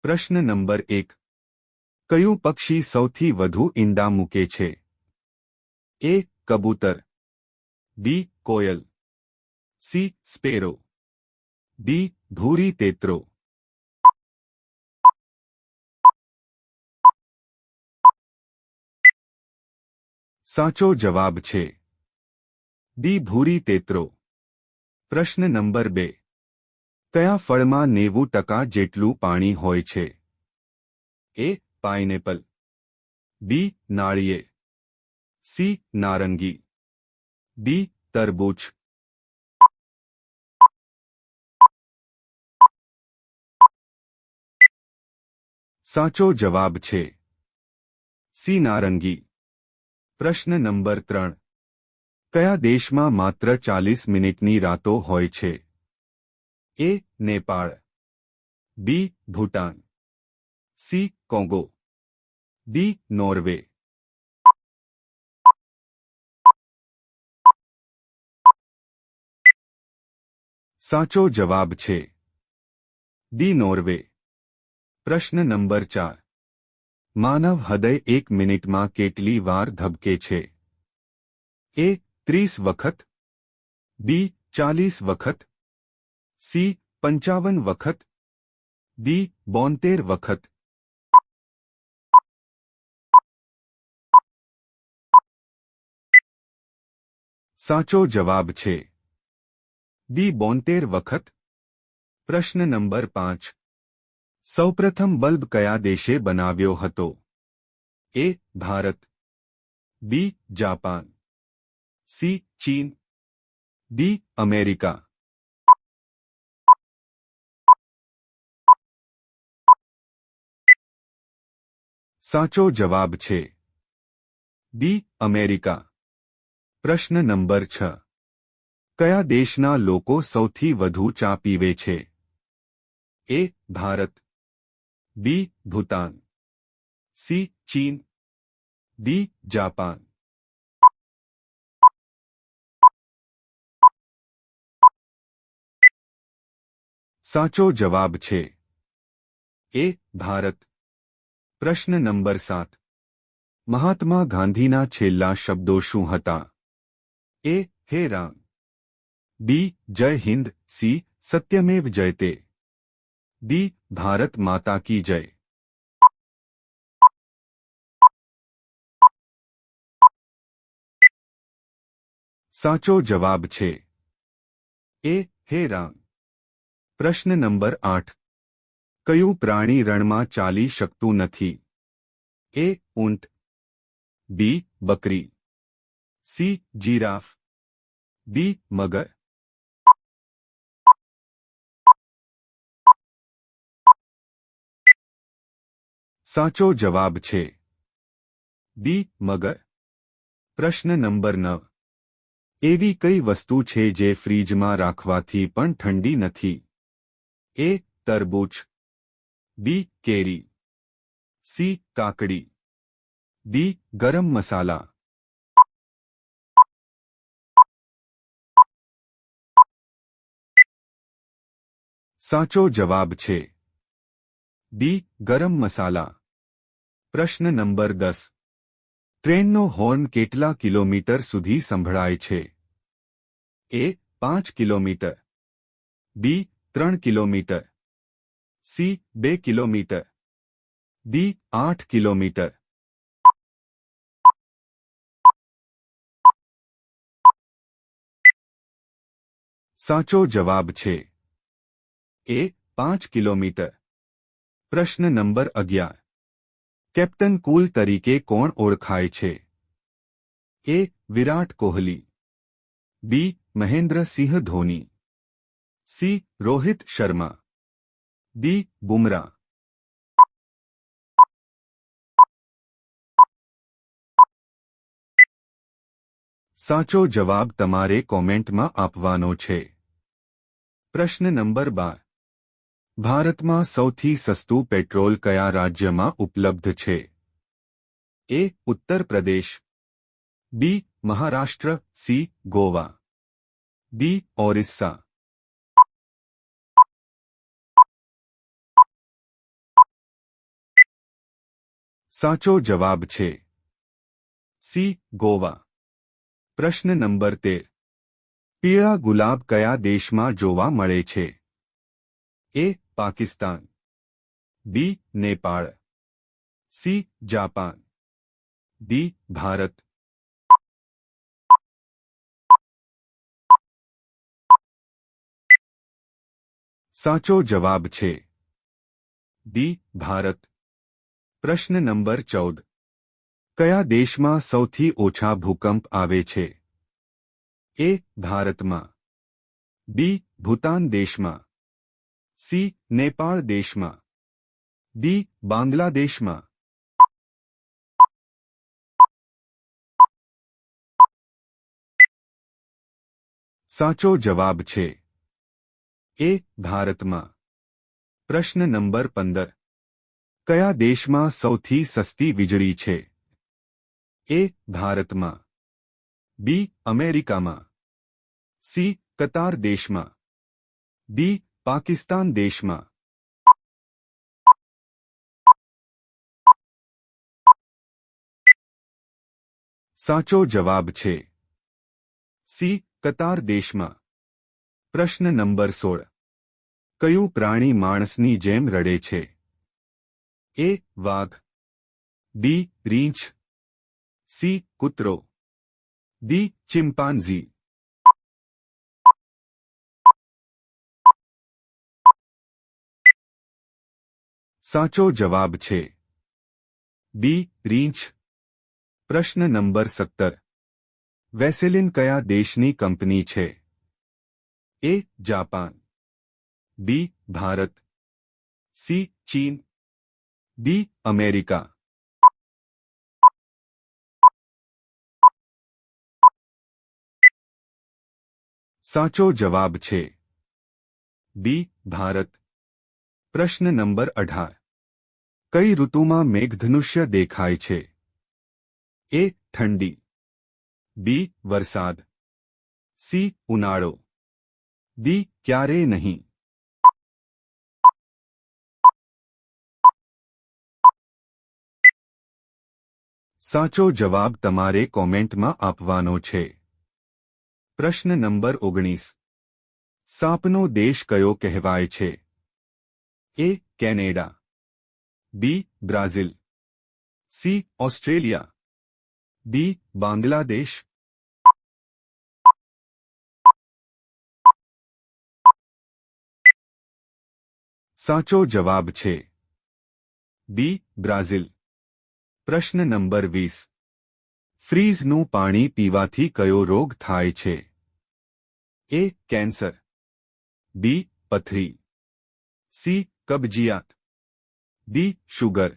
પ્રશ્ન નંબર એક કયું પક્ષી સૌથી વધુ ઈંડા મૂકે છે એ કબૂતર બી કોયલ સી સ્પેરો ડી ધૂરી તેત્રો સાચો જવાબ છે દી ભૂરી તેત્રો પ્રશ્ન નંબર બે કયા ફળમાં નેવું ટકા જેટલું પાણી હોય છે એ પાઇનેપલ બી નાળીએ સી નારંગી દી તરબૂચ સાચો જવાબ છે સી નારંગી પ્રશ્ન નંબર ત્રણ કયા દેશમાં માત્ર ચાલીસ મિનિટની રાતો હોય છે A Nepal B Bhutan C Congo D Norway साचो जवाब छे डी नॉर्वे प्रश्न नंबर चार मानव हृदय एक मिनिट में केटली वार धबके छे ए तीस वक्त बी चालीस वक्त સી પંચાવન વખત દી બોતેર વખત સાચો જવાબ છે દી બોતેર વખત પ્રશ્ન નંબર પાંચ સૌપ્રથમ બલ્બ કયા દેશે બનાવ્યો હતો A Bharat B Japan C ચીન ડી અમેરિકા साचो जवाब छे दी अमेरिका प्रश्न नंबर छ क्या देश सौ चा पीवे छे? ए भारत बी भूतान सी चीन दी जापान साचो जवाब छे ए भारत प्रश्न नंबर सात महात्मा गांधी ना छेला शब्दों शू था ए हे राम बी जय हिंद सी सत्यमेव जयते दी भारत माता की जय साचो जवाब छे ए हे राम प्रश्न नंबर आठ કયું પ્રાણી રણમાં ચાલી શકતું નથી એ ઊંટ બી બકરી સી જીરાફ દી મગર સાચો જવાબ છે દી મગર પ્રશ્ન નંબર નવ એવી કઈ વસ્તુ છે જે ફ્રીજમાં રાખવાથી પણ ઠંડી નથી એ તરબૂચ બી કેરી સી કાકડી દી ગરમ મસાલા સાચો જવાબ છે દી ગરમ મસાલા પ્રશ્ન નંબર દસ ટ્રેનનો હોર્ન કેટલા કિલોમીટર સુધી સંભળાય છે એ પાંચ કિલોમીટર બી ત્રણ કિલોમીટર सी बे किलोमीटर दी आठ किलोमीटर साचो जवाब छे ए पांच किलोमीटर प्रश्न नंबर अग्यार कैप्टन कूल तरीके कोण छे A Virat Kohli B Mahendra Singh Dhoni C Rohit Sharma D Bumrah સાચો જવાબ તમારે કોમેન્ટમાં આપવાનો છે પ્રશ્ન નંબર બાર ભારતમાં સૌથી સસ્તું પેટ્રોલ કયા રાજ્યમાં ઉપલબ્ધ છે એ ઉત્તર પ્રદેશ બી મહારાષ્ટ્ર સી ગોવા દી ઓરિસ્સા સાચો જવાબ છે સી ગોવા પ્રશ્ન નંબર 13 પિયા ગુલાબ કયા દેશમાં જોવા મળે છે A Pakistan B Nepal C Japan D Bharat સાચો જવાબ છે ડી ભારત પ્રશ્ન નંબર ચૌદ કયા દેશમાં સૌથી ઓછા ભૂકંપ આવે છે એ ભારતમાં બી ભૂતાન દેશમાં સી નેપાળ દેશમાં ડી બાંગ્લાદેશમાં સાચો જવાબ છે એ ભારતમાં પ્રશ્ન નંબર પંદર કયા દેશમાં સૌથી સસ્તી વીજળી છે એ ભારતમાં બી અમેરિકામાં સી કતાર દેશમાં ડી પાકિસ્તાન દેશમાં સાચો જવાબ છે સી કતાર દેશમાં પ્રશ્ન નંબર સોળ કયું પ્રાણી માણસની જેમ રડે છે ए वाघ बी रींच सी कुत्रो दी चिंपांजी साचो जवाब छे बी रींच प्रश्न नंबर सत्तर वेसेलिन कया देशनी कंपनी छे A Japan B Bharat C चीन दी अमेरिका साचो जवाब छे बी भारत प्रश्न नंबर अठार कई ऋतु में मेघधनुष्य देखाय छे ए ठंडी बी वरसाद सी उनाड़ो दी क्यारे नहीं साचो जवाब तमारे कॉमेंट में आपवानो प्रश्न नंबर ओगनीस सापनो देश कयो कहवाय छे A Canada B Brazil C Australia D Bangladesh साचो जवाब छे बी ब्राजील પ્રશ્ન નંબર 20 ફ્રીઝ નો પાણી પીવાથી કયો રોગ થાય છે એ કેન્સર બી પથરી સી કબજિયાત ડી સુગર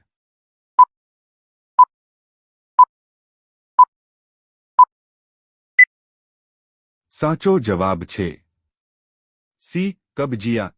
સાચો જવાબ છે સી કબજિયાત